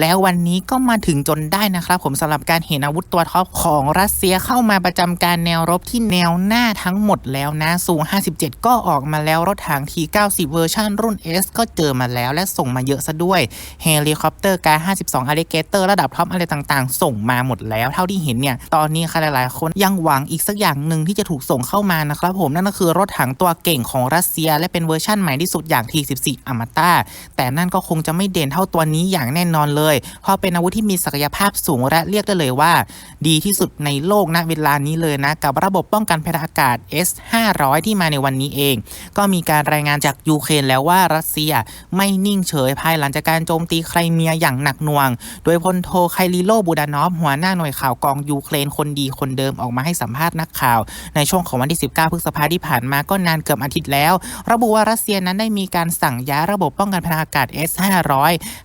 แล้ววันนี้ก็มาถึงจนได้นะครับ ผมสำหรับการเห็นอาวุธตัวท็อปของรัสเซียเข้ามาประจำการแนวรบที่แนวหน้าทั้งหมดแล้วนะซู57 ก็ออกมาแล้วรถถัง T90 เวอร์ชันรุ่น S ก็เจอมาแล้วและส่งมาเยอะซะด้วยเฮลิคอปเตอร์การ52 a l l i g a t o r ระดับท็อปอะไรต่างๆ ส่งมาหมดแล้ว เท่าที่เห็นเนี่ยตอนนี้ใครหลายๆ คนยังหวังอีกสักอย่างหนึ่งที่จะถูกส่งเข้ามานะครับผมนั่นก็คือรถถังตัวเก่งของรัสเซีย และเป็นเวอร์ชั่นใหม่ที่สุดอย่าง T14 อมตะแต่นั่นก็คงจะไม่เด่นเท่าตัวนี้อย่างแน่นอนเลยเพราะเป็นอาวุธที่มีศักยภาพสูงและเรียกได้เลยว่า ดีที่สุดในโลกณเวลานี้เลยนะ กับระบบป้องกันภัยอากาศ S500 ที่มาในวันนี้เอง ก็มีการรายงานจากยูเครนแล้วว่ารัสเซียไม่นิ่งเฉยภายหลังจากการโจมตีไครเมียอย่างหนักหน่วง โดยพลโทไคลิโลบูดานอฟหัวหน้าหน่วยข่าวกองยูเครนคนดีคนเดิมออกมาให้สัมภาษณ์นักข่าว ในช่วงของวันที่ 19 พฤษภาที่ผ่านมาก็นานเกือบอาทิตย์แล้ว ระบุว่ารัสเซียนั้นได้มีการสั่งย้ายระบบป้องกันภัยอากาศ S500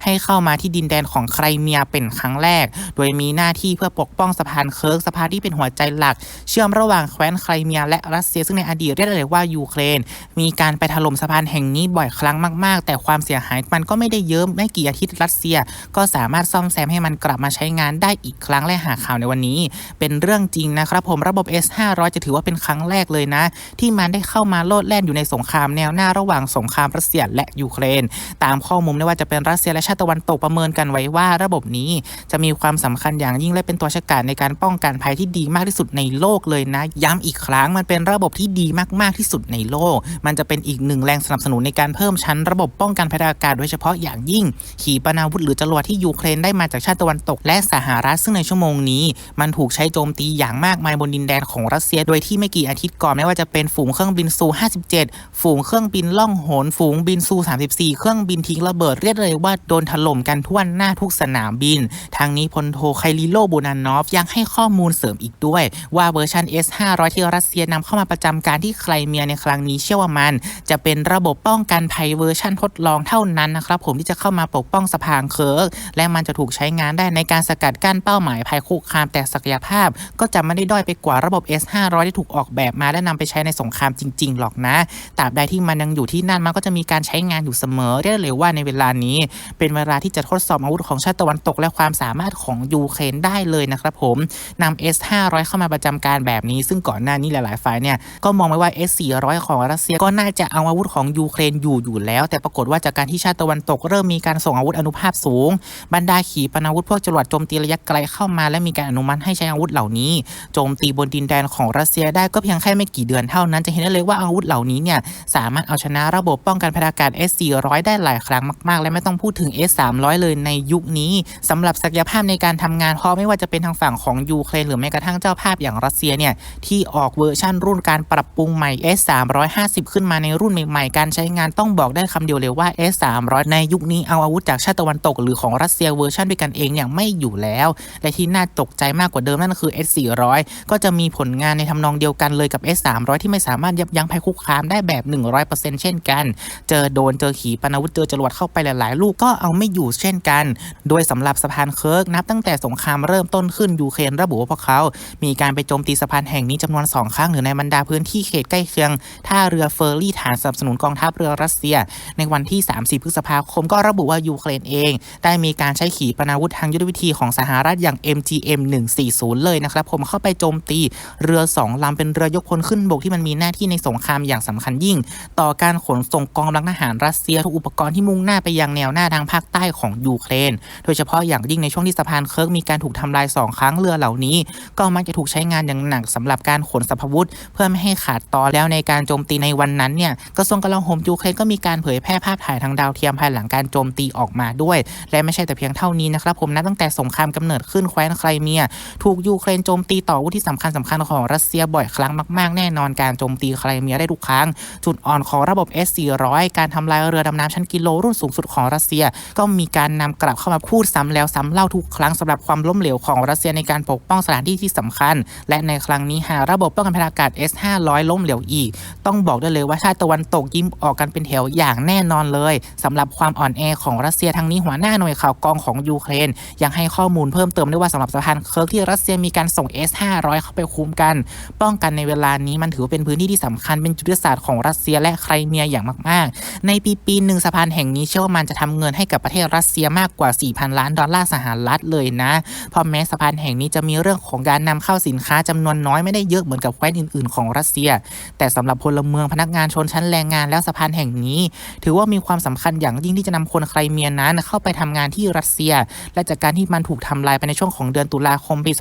ให้เข้ามาที่ดินแดนของไครเมียเป็นครั้งแรก โดยมีหน้าที่เพื่อปกป้องสะพานเคิร์กสะพานที่เป็นหัวใจหลัก เชื่อมระหว่างแคว้นไครเมียและรัสเซียซึ่งในอดีตเรียกได้ว่ายูเครน มีการไปถล่มสะพานแห่งนี้บ่อยครั้งมากๆ แต่ความเสียหายมันก็ไม่ได้เยอะไม่กี่อาทิตย์รัสเซีย ก็สามารถซ่อมแซมให้มันกลับมาใช้งานได้อีกครั้งและหาข่าวในวันนี้ เป็นเรื่องจริงนะครับผมระบบ S500 จะถือว่าเป็นครั้งแรกเลยนะ ที่มันได้เข้ามาโลดแล่นอยู่ในสงครามแนวหน้าระหว่างสงครามรัสเซียและยูเครน ตามข้อมูลไม่ว่าจะเป็นรัสเซียและชาติตะวันตกประเมินกันไว้ว่าระบบนี้จะมีความสำคัญอย่างยิ่งและเป็นตัวฉกาจในการป้องกันภัยที่ดีมากที่สุดในโลกเลยนะ ย้ำอีกครั้งมันเป็นระบบที่ดีมากๆที่สุดในโลก มันจะเป็นอีกหนึ่งแรงสนับสนุนในการเพิ่มชั้นระบบป้องกันภัยทางอากาศโดยเฉพาะอย่างยิ่ง ขีปนาวุธหรือจรวดที่ยูเครนได้มาจากชาติตะวันตก และสหรัฐซึ่งในชั่วโมงนี้ มันถูกใช้โจมตีอย่างมากมายบนดินแดนของรัสเซีย โดยที่ไม่กี่อาทิตย์ก่อนไม่ว่าจะเป็นฝูงเครื่องบินซู 57 ฝูงเครื่องบินล่องหน ฝูงบินซู 34 เครื่องบินทิ้งระเบิดเรียกเลยว่าโดนถล่มกันทั่วหน้าทุกสนามบิน ทางนี้พลโทไคลิโลบูนานอฟยังให้ข้อมูลเสริมอีกด้วย ว่าเวอร์ชัน S500 ที่รัสเซียนำเข้ามาประจำการที่ไครเมียในครั้งนี้เชื่อว่ามัน จะเป็นระบบป้องกันภัยเวอร์ชันทดลองเท่านั้นนะครับผมที่จะเข้ามาปกป้องสะพานเคิร์กและมันจะถูกใช้งานได้ในการสกัดกั้นเป้าหมายภัยคุกคามแต่ศักยภาพ ก็จะไม่ได้ด้อยไปกว่าระบบ S500 ที่ถูกออกแบบมาและนำไปใช้ในสงครามจริง ๆ หรอกนะตราบใดที่มันยังอยู่ที่นั่นมันก็จะมีการใช้งานอยู่เสมอเรียกเลยว่าในเวลานี้ เป็นเวลาที่จะทดสอบอาวุธของชาติตะวันตกและความสามารถของยูเครนได้เลยนะครับผมนำ S500 เข้ามาประจำการแบบนี้ ซึ่งก่อนหน้านี้หลาย ๆ ฝ่ายเนี่ยก็มองไว้ว่า S400 ของรัสเซียก็น่าจะเอาอาวุธของยูเครนอยู่อยู่แล้ว แต่ปรากฏว่าจากการที่ชาติตะวันตกเริ่มมีการส่งอาวุธอนุภาพสูง บรรดาขีปนาวุธพวกจรวดโจมตีระยะไกลเข้ามา และมีการอนุมัติให้ใช้อาวุธเหล่านี้โจมตีบนดินแดนของรัสเซียได้ก็เพียงแค่ไม่กี่เดือนเท่านั้นจะเห็นได้เลยว่าอาวุธเหล่านี้เนี่ยสามารถเอาชนะระบบป้องกันภัยอากาศ S400 ได้หลายครั้งมาก ๆ และไม่ต้องพูดถึง S300 เลยในยุคนี้สำหรับศักยภาพในการทำงานเพราะไม่ว่าจะเป็นทางฝั่งของยูเครนหรือแม้กระทั่งเจ้าภาพอย่างรัสเซียเนี่ยที่ออกเวอร์ชั่นรุ่นการปรับปรุงใหม่ S350 ขึ้นมาในรุ่นใหม่ๆ การใช้งานต้องบอกได้คำเดียวเลยว่า S300 ในยุคนี้เอาอาวุธจากชาติตะวันตก หรือของรัสเซียเวอร์ชันด้วยกันเองเนี่ยไม่อยู่แล้ว และที่น่าตกใจมากกว่าเดิมนั่นก็คือ S400 ก็จะมีผลงานในทำนองเดียวกันเลยกับ S300 ที่ไม่สามารถยับยั้งภัยคุกคามได้แบบ 100%เช่นกัน เจอโดนเจอขีปนาวุธเจอจรวดเข้าไปหลายๆ ลูกก็เอาไม่อยู่เช่นกันโดยสำหรับสะพานเคิร์กนับตั้งแต่สงครามเริ่มต้นขึ้นยูเครนระบุว่าพวกเขา มีการไปโจมตีสะพานแห่งนี้จำนวน 2 ครั้งหรือในบรรดาพื้นที่เขตใกล้เคียงท่าเรือเฟอร์รี่ฐานสนับสนุนกองทัพเรือรัสเซีย ในวันที่ 30 พฤษภาคมก็ระบุว่ายูเครนเอง ได้มีการใช้ขีปนาวุธทางยุทธวิธีของสหรัฐอย่าง MGM 140 เลยนะครับผมเข้าไปโจมตีเรือ2ลำเป็นเรือยกพลขึ้นบกที่มันมีหน้าที่ในสงครามอย่างสำคัญยิ่ง ต่อการขนส่งกองกำลังทหารรัสเซียทุกอุปกรณ์ที่มุ่งหน้าไปยังแนวหน้าทางภาคใต้ของยูเครนโดยเฉพาะอย่างยิ่งในช่วงที่สะพานเคิร์กมีการถูกทำลาย 2 ครั้งเรือเหล่านี้ ก็มักจะถูกใช้งานอย่างหนักสำหรับการขนสรรพวุธ เพื่อไม่ให้ขาดตอนแล้วในการโจมตีในวันนั้นเนี่ยกระทรวงกลาโหมยูเครนก็มีการเผยแพร่ภาพถ่ายทางดาวเทียมภายหลังการโจมตีออกมาด้วย และไม่ใช่แต่เพียงเท่านี้นะครับผมนับตั้งแต่สงครามกำเนิดขึ้นแคว้นไครเมีย ถูกยูเครนโจมตีต่อวุธที่สำคัญสำคัญของรัสเซียบ่อยครั้งมากๆ แน่นอนการโจมตีไครเมียได้ทุกครั้ง จุดอ่อนของระบบ S400 การทำลายเรือดำน้ำชั้นกิโลรุ่นสูงสุดของรัสเซีย ก็มีการนำกลับเข้ามาพูดซ้ำแล้วซ้ำเล่าทุกครั้งสำหรับความล้มเหลวของรัสเซียในการปกป้องสถานที่ที่สำคัญ และในครั้งนี้หากระบบป้องกันภัยอากาศ S500 ล้มเหลวอีก ต้องบอกได้เลยว่าชาติตะวันตกยิ้มออกกันเป็นแถวอย่างแน่นอนเลยสำหรับความอ่อนแอของรัสเซียทั้งนี้หัวหน้าหน่วยข่าวกองของยูเครน ยังให้ข้อมูลเพิ่มเติมด้วยว่าสำหรับสะพานเคิร์กที่รัสเซียมีการส่ง S500 เข้าไปคุมกัน ป้องกันในเวลานี้มันถือเป็นพื้นที่ที่สำคัญเป็นจุดยุทธศาสตร์ของรัสเซียและไครเมียอย่างมาก ๆ ในปีปีหนึ่งสะพานแห่งนี้เชื่อว่ามันจะทำเงินให้กับประเทศรัสเซียมากกว่า 4,000 ล้านดอลลาร์สหรัฐเลยนะ เพราะแม้สะพานแห่งนี้จะมีเรื่องของการนำเข้าสินค้าจำนวนน้อยไม่ได้เยอะเหมือนกับแคว้นอื่นๆ ของรัสเซีย แต่สำหรับพลเมืองพนักงานชนชั้นแรงงานแล้วสะพานแห่งนี้ ถือว่ามีความสำคัญอย่างยิ่งที่จะนำคนไครเมียนั้นเข้าไปทำงานที่รัสเซีย และจากการที่มันถูกทำลายไปในช่วงของเดือนตุลาคมปี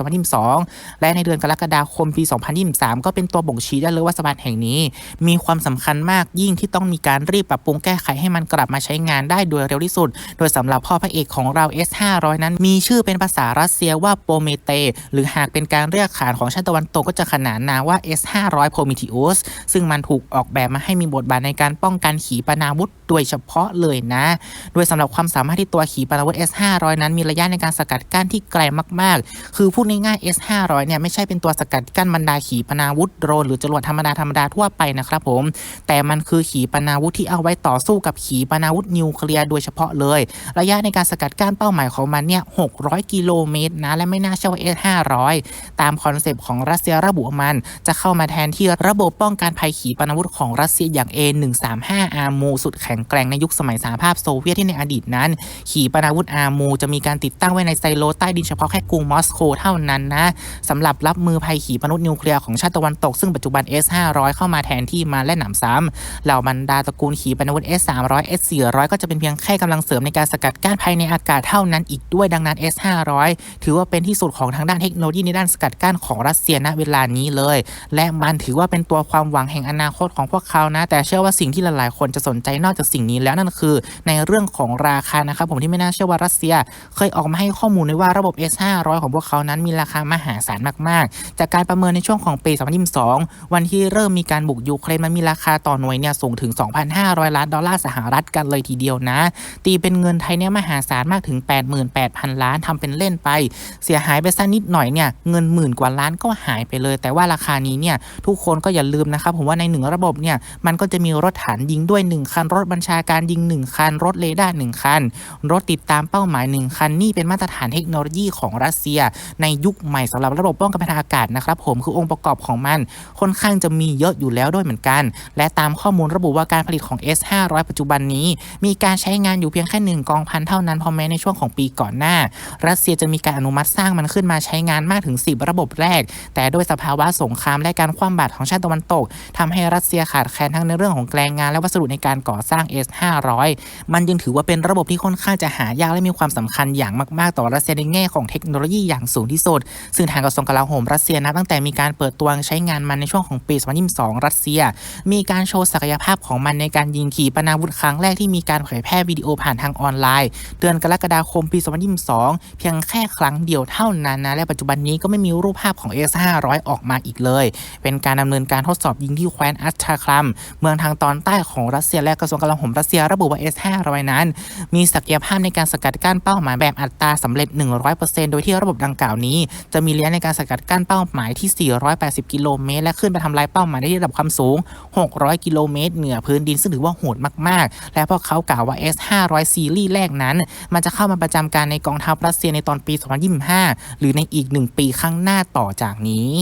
2022 และในเดือนกรกฎาคมปี 2023 ก็เป็นตัวบ่งชี้ได้เลยว่าสะพานแห่งนี้ มีความสำคัญมากยิ่งที่ต้องมีการรีบปรับปรุงแก้ไขให้มันกลับมาใช้งานได้โดยเร็วที่สุด โดยสำหรับพ่อพระเอกของเรา S500 นั้นมีชื่อเป็นภาษารัสเซียว่าโปเมเต หรือหากเป็นการเรียกขานของชาติตะวันตกก็จะขนานนามว่า S500 Prometheus ซึ่งมันถูกออกแบบมาให้มีบทบาทในการป้องกันขีปนาวุธโดยเฉพาะเลยนะ โดยสำหรับความสามารถที่ตัวขีปนาวุธ S500 นั้นมีระยะในการสกัดกั้นที่ไกลมาก ๆ คือพูดง่ายๆ S500 เนี่ยไม่ใช่เป็นตัวสกัดกั้นบรรดาขีปนาวุธโดรนหรือจรวดธรรมดาธรรมดาทั่วไปนะครับผม แต่มันคือขีปนาวุธที่เอาไว้ต่อสู้กับขีปนาวุธนิวเคลียร์โดยเฉพาะเลย ระยะในการสกัดกั้นเป้าหมายของมันเนี่ย600 กิโลเมตรนะ และไม่น่าเชื่อว่า S500 ตามคอนเซปต์ของรัสเซียระบุมัน จะเข้ามาแทนที่ระบบป้องกันภัยขีปนาวุธของรัสเซียอย่าง A135 อาร์มูสุดแข็งแกร่งในยุคสมัยสหภาพโซเวียตที่ในอดีตนั้น ขีปนาวุธอาร์มูจะมีการติดตั้งไว้ในไซโลใต้ดินเฉพาะแค่กรุงมอสโกเท่านั้นนะสำหรับรับมือภัยขีปนาวุธนิวเคลียร์ของชาติตะวันตกซึ่งปัจจุบัน S500 เข้ามาแทนที่มาและหนำซ้ำเหล่าบรรดาตระกูลขีปนาวุธ S300 S400 ก็จะเป็นเพียงแค่กำลังเสริมในการสกัดกั้นภายในอากาศเท่านั้นอีกด้วยดังนั้น S500 ถือว่าเป็นที่สุดของทางด้านเทคโนโลยีในด้านสกัดกั้นของรัสเซียณเวลานี้เลย และมันถือว่าเป็นตัวความหวังแห่งอนาคตของพวกเขานะ แต่เชื่อว่าสิ่งที่หลายๆ คนจะสนใจนอกจากสิ่งนี้แล้วนั่นคือ ในเรื่องของราคานะครับผมที่ไม่น่าเชื่อว่ารัสเซีย เคยออกมาให้ข้อมูลไว้ว่าระบบ S500 ของพวกเขานั้นมีราคามหาศาลมาก ๆ จากการประเมินในช่วงของปี 2022 วันที่เริ่มมีการบุกยูเครนมันมีราคาต่อหน่วยเนี่ยสูงถึง 2,500 ล้านดอลลาร์สหรัฐกันเลยทีเดียวนะ ตีเป็นเงินไทยเนี่ยมหาศาลมากถึง 88,000 ล้านทำเป็นเล่นไป เสียหายไปสักนิดหน่อยเนี่ยเงินหมื่นกว่าล้านก็หายไปเลย แต่ว่าราคานี้เนี่ยทุกคนก็อย่าลืมนะครับผมว่าในหนึ่งระบบเนี่ยมันก็จะมีรถฐานยิงด้วย 1 คัน รถบัญชาการยิง 1 คัน รถเรดาร์1คัน รถติดตามเป้าหมาย 1 คัน นี่เป็นมาตรฐานเทคโนโลยีของรัสเซีย ในยุคใหม่สำหรับระบบป้องกันทางอากาศนะครับผมคือองค์ประกอบของมัน ค่อนข้างจะมีเยอะอยู่แล้วด้วยเหมือนกัน และตามข้อมูลระบุว่าการผลิตของ S500 ปัจจุบันนี้ มีการใช้งานอยู่เพียงแค่หนึ่งกองพันเท่านั้นพราะแม้ในช่วงของปีก่อนหน้า รัสเซียจะมีการอนุมัติสร้างมันขึ้นมาใช้งานมากถึง 10 ระบบแรก แต่ด้วยสภาวะสงครามและการคว่ำบาตรของชาติตะวันตกทำให้รัสเซียขาดแคลนทั้งในเรื่องของแรงงานและวัสดุในการก่อสร้าง S500 มันยังถือว่าเป็นระบบที่ค่อนข้างจะหายากและมีความสำคัญอย่างมาก ๆ ต่อรัสเซียในแง่ของเทคโนโลยีอย่างสูงที่สุด ซึ่งทางกระทรวงกลาโหมรัสเซียนะตั้งแต่มีการเปิดตัวใช้งานมันในช่วงของปี 2022 รัสเซีย มีการโชว์ศักยภาพของมันในการยิงขีปนาวุธครั้งแรกที่มีการเผยแพร่วิดีโอผ่านทางออนไลน์เดืือนกรกฎาคมปี 2022 เพียงแค่ครั้งเดียวเท่านั้นนะ และปัจจุบันนี้ก็ไม่มีรูปภาพของ S500 ออกมาอีกเลย เป็นการดำเนินการทดสอบยิงที่แคว้นอัสทาคลัม เมืองทางตอนใต้ของรัสเซียและกระทรวงกลาโหมรัสเซียระบุว่า S500 นั้น มีศักยภาพในการสกัดกั้นเป้าหมายแบบอัตราสำเร็จ 100%โดยที่ระบบดังกล่าวนี้ จะมีระยะในการสกัดกั้นเป้าหมายที่ 480 กิโลเมตรและขึ้นไปทำลายเป้าหมายได้ที่ระดับความสูง 600 กิโลเมตร เหนือพื้นดินซึ่งถือว่าโหดมาก ๆ และพวกเขากล่าวว่า S500 ซีรีส์แรกนั้นมันจะเข้ามาประจำการในกองทัพรัสเซียในตอนปี 2025 หรือในอีกหนึ่งปีข้างหน้าต่อจากนี้